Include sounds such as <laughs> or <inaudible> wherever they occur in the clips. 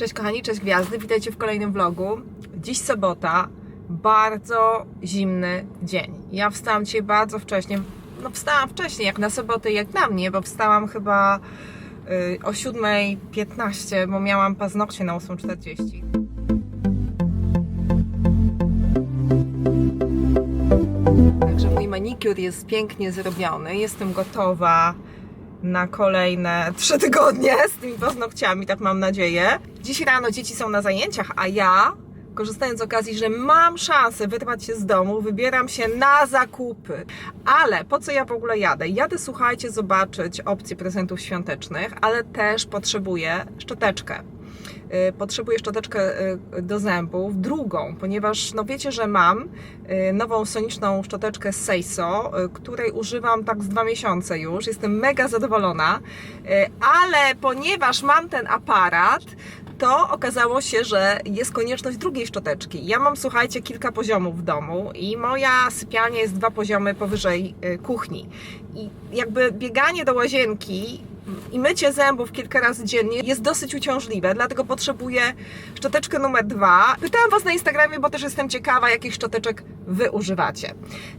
Cześć kochani, cześć gwiazdy, witajcie w kolejnym vlogu. Dziś sobota, bardzo zimny dzień. Ja wstałam dzisiaj bardzo wcześnie, no wstałam wcześniej jak na sobotę, jak na mnie, bo wstałam chyba y, o 7.15, bo miałam paznokcie na 8.40. Także mój manikur jest pięknie zrobiony, jestem gotowa na kolejne <laughs> trzy tygodnie z tymi paznokciami, tak mam nadzieję. Dziś rano dzieci są na zajęciach, a ja, korzystając z okazji, że mam szansę wyrwać się z domu, wybieram się na zakupy. Ale po co ja w ogóle jadę? Jadę, słuchajcie, zobaczyć opcje prezentów świątecznych, ale też potrzebuję szczoteczkę. Y, Potrzebuję szczoteczkę y, do zębów, drugą, ponieważ no wiecie, że mam y, nową soniczną szczoteczkę Seiso, której używam tak z dwa miesiące już. Jestem mega zadowolona, ale ponieważ mam ten aparat, to okazało się, że jest konieczność drugiej szczoteczki. Ja mam, słuchajcie, kilka poziomów w domu i moja sypialnia jest dwa poziomy powyżej kuchni. I jakby bieganie do łazienki i mycie zębów kilka razy dziennie jest dosyć uciążliwe, dlatego potrzebuję szczoteczkę numer dwa. Pytałam Was na Instagramie, bo też jestem ciekawa, jakich szczoteczek Wy używacie.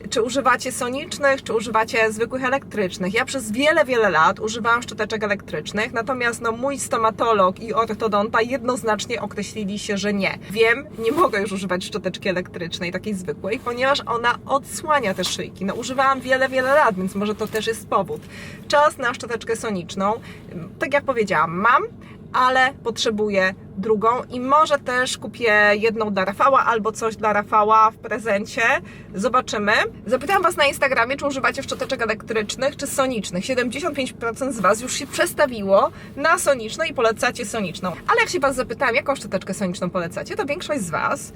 Czy używacie sonicznych, czy używacie zwykłych elektrycznych? Ja przez wiele, wiele lat używałam szczoteczek elektrycznych, natomiast no, mój stomatolog i ortodonta jednoznacznie określili się, że nie. Wiem, nie mogę już używać szczoteczki elektrycznej, takiej zwykłej, ponieważ ona odsłania te szyjki. No, używałam wiele, wiele lat, więc może to też jest powód. Czas na szczoteczkę soniczną. Tak jak powiedziałam, mam, ale potrzebuję drugą i może też kupię jedną dla Rafała albo coś dla Rafała w prezencie. Zobaczymy. Zapytałam Was na Instagramie, czy używacie szczoteczek elektrycznych czy sonicznych. 75% z Was już się przestawiło na soniczne i polecacie soniczną. Ale jak się Was zapytałam, jaką szczoteczkę soniczną polecacie, to większość z Was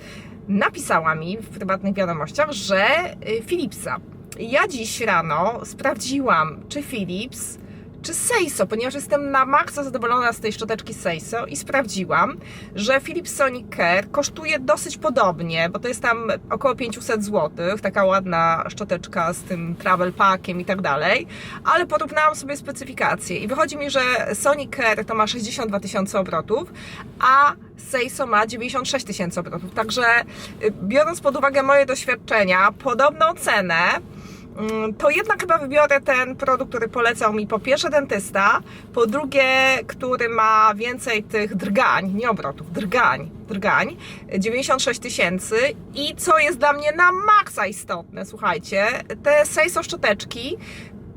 napisała mi w prywatnych wiadomościach, że y, Philipsa. Ja dziś rano sprawdziłam, czy Philips czy Seiso, ponieważ jestem na maksa zadowolona z tej szczoteczki Seiso i sprawdziłam, że Philips Sonic Care kosztuje dosyć podobnie, bo to jest tam około 500 zł, taka ładna szczoteczka z tym travel packiem i tak dalej, ale porównałam sobie specyfikacje i wychodzi mi, że Sonic Care to ma 62 tysiące obrotów, a Seiso ma 96 tysięcy obrotów, także y, biorąc pod uwagę moje doświadczenia, podobną cenę, to jednak chyba wybiorę ten produkt, który polecał mi po pierwsze dentysta, po drugie, który ma więcej tych drgań, nie obrotów, drgań, drgań, 96 tysięcy. I co jest dla mnie na maksa istotne, słuchajcie, te Seiso szczoteczki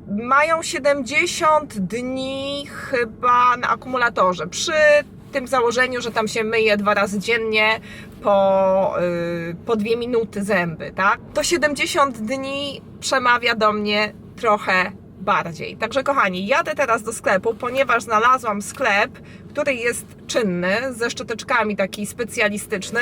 mają 70 dni chyba na akumulatorze, przy tym założeniu, że tam się myje dwa razy dziennie po, yy, po dwie minuty zęby, tak? To 70 dni przemawia do mnie trochę bardziej. Także kochani, jadę teraz do sklepu, ponieważ znalazłam sklep, który jest czynny, ze szczoteczkami taki specjalistyczny.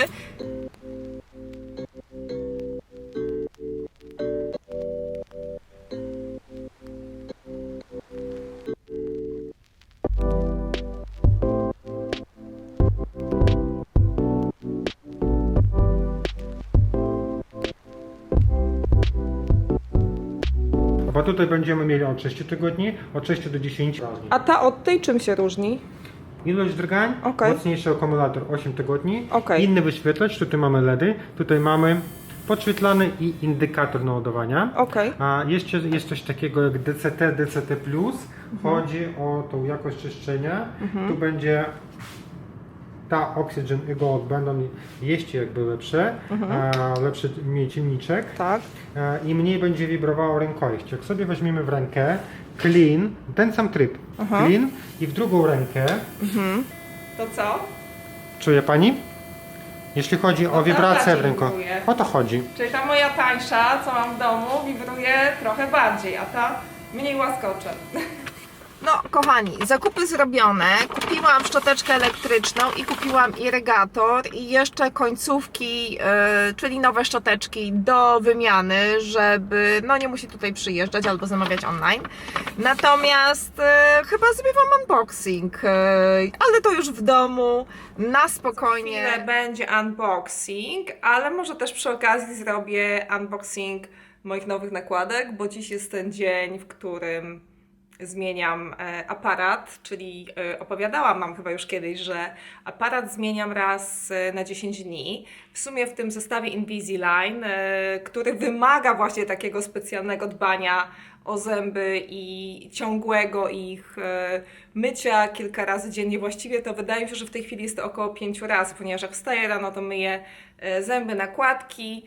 Tutaj będziemy mieli od 6 tygodni, od 6 do 10. A ta od tej czym się różni? Ilość drgań, Okej. mocniejszy akumulator 8 tygodni, Okej. inny wyświetlacz, tutaj mamy LEDy, tutaj mamy podświetlany i indykator naładowania. Okej. A jeszcze jest coś takiego jak DCT, DCT+. Mhm. Chodzi o tą jakość czyszczenia. Tu będzie ta Oxygen i Gold będą jeszcze jakby lepsze, a, lepszy mniej ciemniczek. Tak. E, i mniej będzie wibrowało rękojeść. Jak sobie weźmiemy w rękę clean, ten sam tryb, Aha. clean i w drugą rękę, To co? czuje Pani? Jeśli chodzi o No, wibrację bardziej w ręku, wibruje. o to chodzi. Czyli ta moja tańsza, co mam w domu, wibruje trochę bardziej, a ta mniej łaskocze. No, kochani, zakupy zrobione. Kupiłam szczoteczkę elektryczną i kupiłam irygator i jeszcze końcówki, yy, czyli nowe szczoteczki do wymiany, żeby no nie musi tutaj przyjeżdżać albo zamawiać online. Natomiast yy, chyba zrobię wam unboxing, yy, ale to już w domu, na spokojnie. Za będzie unboxing, ale może też przy okazji zrobię unboxing moich nowych nakładek, bo dziś jest ten dzień, w którym zmieniam e, aparat, czyli e, opowiadałam Wam chyba już kiedyś, że aparat zmieniam raz e, na 10 dni. W sumie w tym zestawie Invisalign, który wymaga właśnie takiego specjalnego dbania o zęby i ciągłego ich mycia kilka razy dziennie. Właściwie to wydaje mi się, że w tej chwili jest to około 5 razy, ponieważ jak wstaję rano, to myję zęby, nakładki,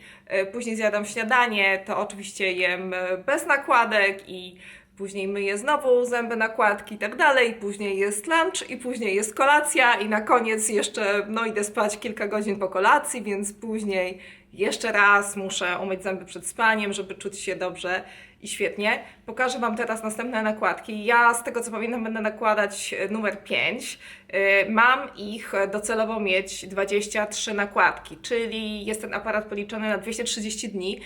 później zjadam śniadanie, to oczywiście jem bez nakładek i później myję znowu zęby, nakładki i tak dalej, później jest lunch i później jest kolacja i na koniec jeszcze, no idę spać kilka godzin po kolacji, więc później jeszcze raz muszę umyć zęby przed spaniem, żeby czuć się dobrze i świetnie. Pokażę Wam teraz następne nakładki. Ja z tego co pamiętam będę nakładać e, numer 5. E, Mam ich docelowo mieć 23 nakładki, czyli jest ten aparat policzony na 230 dni.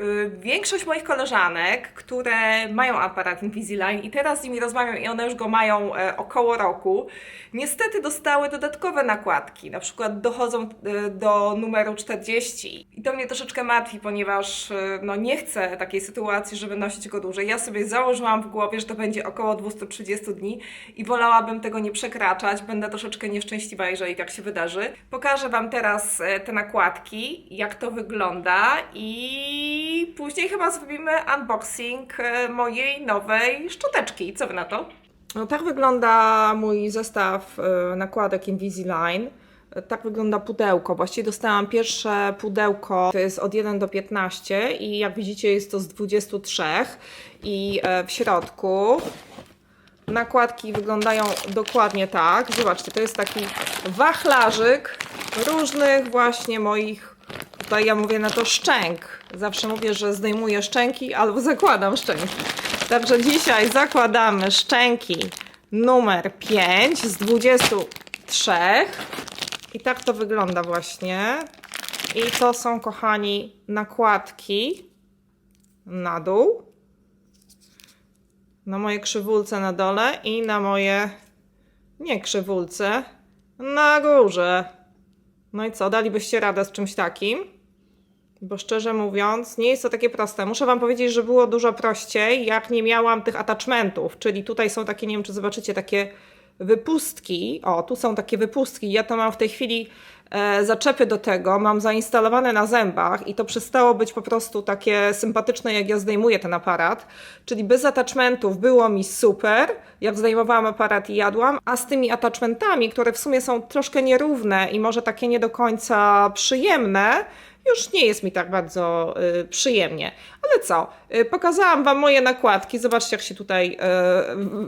Y, Większość moich koleżanek, które mają aparat Invisalign i teraz z nimi rozmawiam i one już go mają e, około roku, niestety dostały dodatkowe nakładki. Na przykład dochodzą e, do numeru 40. I to mnie troszeczkę martwi, ponieważ e, no, nie chcę takiej sytuacji, żeby nosić go dłużej. Ja sobie założyłam w głowie, że to będzie około 230 dni i wolałabym tego nie przekraczać. Będę troszeczkę nieszczęśliwa, jeżeli tak się wydarzy. Pokażę Wam teraz e, te nakładki, jak to wygląda i później chyba zrobimy unboxing e, mojej nowej szczoteczki. Co Wy na to? No, tak wygląda mój zestaw e, nakładek Invisalign. Tak wygląda pudełko. Właściwie dostałam pierwsze pudełko, to jest od 1 do 15 i jak widzicie jest to z 23 i w środku nakładki wyglądają dokładnie tak. Zobaczcie, to jest taki wachlarzyk różnych właśnie moich, tutaj ja mówię na to szczęk. Zawsze mówię, że zdejmuję szczęki albo <laughs> zakładam szczęki. Także dzisiaj zakładamy szczęki numer 5 z 23. I tak to wygląda właśnie. I to są, kochani, nakładki na dół na moje krzywulce na dole i na moje nie krzywulce na górze. No i co, dalibyście radę z czymś takim? Bo szczerze mówiąc, nie jest to takie proste. Muszę Wam powiedzieć, że było dużo prościej, jak nie miałam tych attachmentów, czyli tutaj są takie, nie wiem czy zobaczycie, takie wypustki. O, tu są takie wypustki. Ja to mam w tej chwili zaczepy do tego, mam zainstalowane na zębach i to przestało być po prostu takie sympatyczne, jak ja zdejmuję ten aparat. Czyli bez attachmentów było mi super, jak zdejmowałam aparat i jadłam, a z tymi attachmentami, które w sumie są troszkę nierówne i może takie nie do końca przyjemne, już nie jest mi tak bardzo y, przyjemnie. Ale co? Y, pokazałam Wam moje nakładki. Zobaczcie, jak się tutaj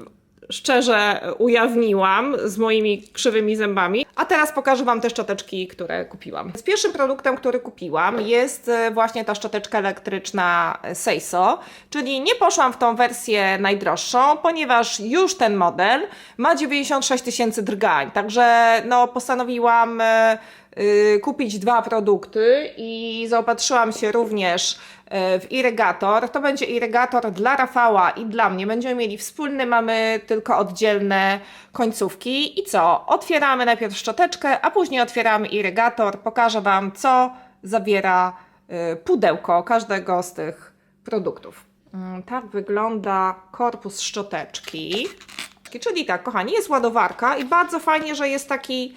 y, szczerze ujawniłam z moimi krzywymi zębami. A teraz pokażę Wam te szczoteczki, które kupiłam. Z pierwszym produktem, który kupiłam jest e, właśnie ta szczoteczka elektryczna Seiso, czyli nie poszłam w tą wersję najdroższą, ponieważ już ten model ma 96 tysięcy drgań, także no postanowiłam e, y, kupić dwa produkty i zaopatrzyłam się również e, w irygator. To będzie irygator dla Rafała i dla mnie. Będziemy mieli wspólny, mamy tylko oddzielne końcówki. I co? Otwieramy najpierw szczoteczkę, a później otwieramy irygator. Pokażę Wam, co zawiera e, pudełko każdego z tych produktów. Mm, Tak wygląda korpus szczoteczki. Czyli tak, kochani, jest ładowarka i bardzo fajnie, że jest taki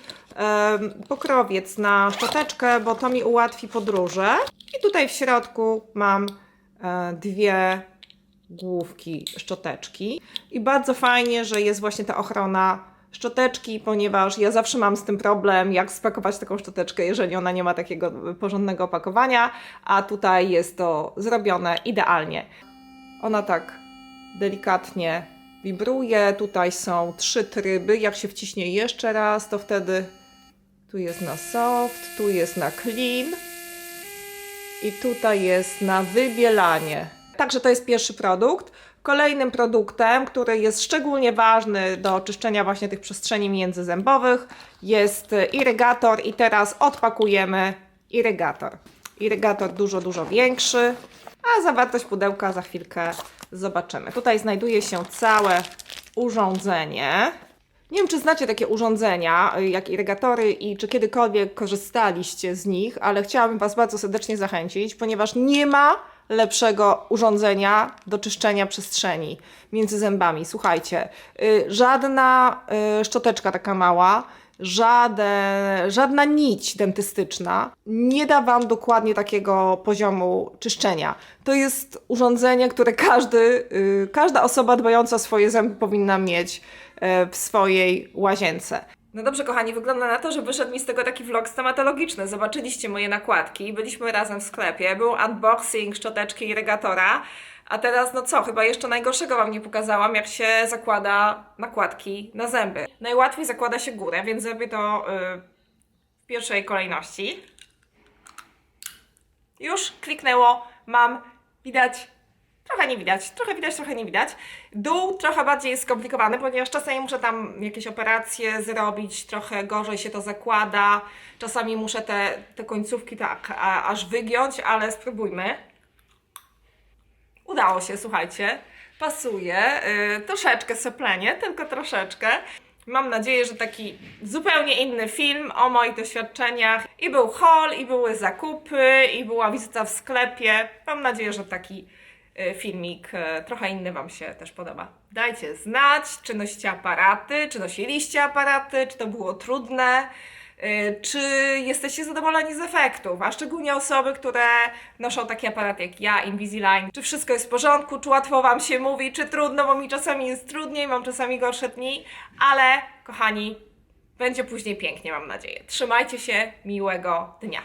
pokrowiec na szczoteczkę, bo to mi ułatwi podróże. I tutaj w środku mam e, dwie główki szczoteczki. I bardzo fajnie, że jest właśnie ta ochrona szczoteczki, ponieważ ja zawsze mam z tym problem, jak spakować taką szczoteczkę, jeżeli ona nie ma takiego porządnego opakowania, a tutaj jest to zrobione idealnie. Ona tak delikatnie wibruje. Tutaj są trzy tryby. Jak się wciśnie jeszcze raz, to wtedy tu jest na soft, tu jest na clean i tutaj jest na wybielanie. Także to jest pierwszy produkt. Kolejnym produktem, który jest szczególnie ważny do oczyszczenia właśnie tych przestrzeni międzyzębowych jest irygator i teraz odpakujemy irygator. Irygator dużo, dużo większy, a zawartość pudełka za chwilkę zobaczymy. Tutaj znajduje się całe urządzenie. Nie wiem, czy znacie takie urządzenia, y, jak irygatory i czy kiedykolwiek korzystaliście z nich, ale chciałabym Was bardzo serdecznie zachęcić, ponieważ nie ma lepszego urządzenia do czyszczenia przestrzeni między zębami. Słuchajcie, y, żadna y, szczoteczka taka mała, żadna nić dentystyczna nie da Wam dokładnie takiego poziomu czyszczenia. To jest urządzenie, które każdy, y, każda osoba dbająca o swoje zęby powinna mieć y, w swojej łazience. No dobrze, kochani, wygląda na to, że wyszedł mi z tego taki vlog stomatologiczny. Zobaczyliście moje nakładki, byliśmy razem w sklepie, był unboxing szczoteczki irrigatora, a teraz no co, chyba jeszcze najgorszego Wam nie pokazałam, jak się zakłada nakładki na zęby. Najłatwiej zakłada się górę, więc zrobię to yy, w pierwszej kolejności. Już kliknęło, mam, widać, trochę nie widać, trochę widać, trochę nie widać. Dół trochę bardziej jest skomplikowany, ponieważ czasami muszę tam jakieś operacje zrobić, trochę gorzej się to zakłada. Czasami muszę te, te końcówki tak a, aż wygiąć, ale spróbujmy. Udało się, słuchajcie. Pasuje. Yy, troszeczkę soplenie, tylko troszeczkę. Mam nadzieję, że taki zupełnie inny film o moich doświadczeniach. I był haul, i były zakupy, i była wizyta w sklepie. Mam nadzieję, że taki y, filmik y, trochę inny Wam się też podoba. Dajcie znać, czy nosicie aparaty, czy nosiliście aparaty, czy to było trudne. Y, czy jesteście zadowoleni z efektów, a szczególnie osoby, które noszą taki aparat jak ja, Invisalign. Czy wszystko jest w porządku, czy łatwo Wam się mówi, czy trudno, bo mi czasami jest trudniej, mam czasami gorsze dni, ale kochani, będzie później pięknie, mam nadzieję. Trzymajcie się, miłego dnia.